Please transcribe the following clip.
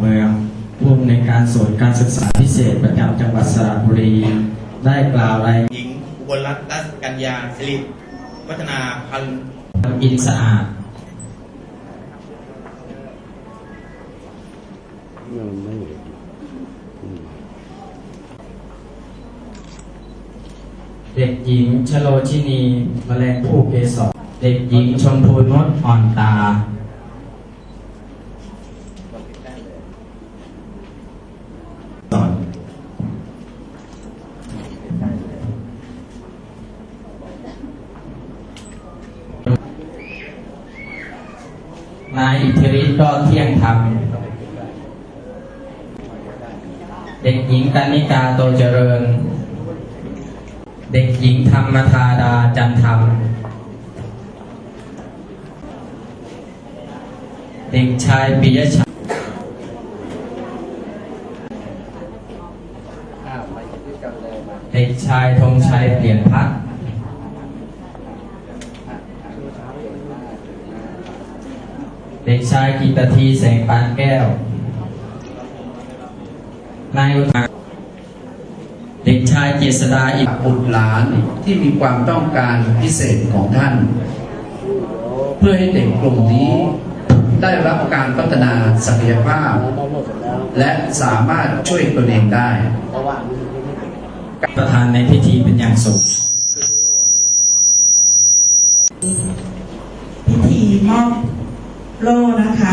เมืองผู้อำนวยการศูนย์การศึกษาพิเศษประจำจังหวัดสระบุรี ได้กล่าวรายหญิงอุบลรัตน์รัตน์กัญญาสิริวัฒนาพันธ์อินสะอาดเด็กหญิงชโลชินีแมลงผู้เกสรเด็กหญิงชมพูนุชอ่อนตา อนนายอิทธิฤทธิ์ก็เที่ยงธรรมเด็กหญิงกานิกาโตเจริญ เด็กหญิงธรรมธาดาจันธรรม เด็กชายปิยชัย เด็กชายธงชัยเปลี่ยนพัฒน์เด็กชายกิตทีแสงปานแก้ว นายอุตมาเด็กชายเจษดาอิบุตรหลานที่มีความต้องการพิเศษของท่าน เพื่อให้เด็กกลุ่มนี้ได้รับการพัฒนาศักยภาพ และสามารถช่วยตนเองได้ ประธานในพิธีเป็นอย่างสูงพิธีมอบโล่นะคะ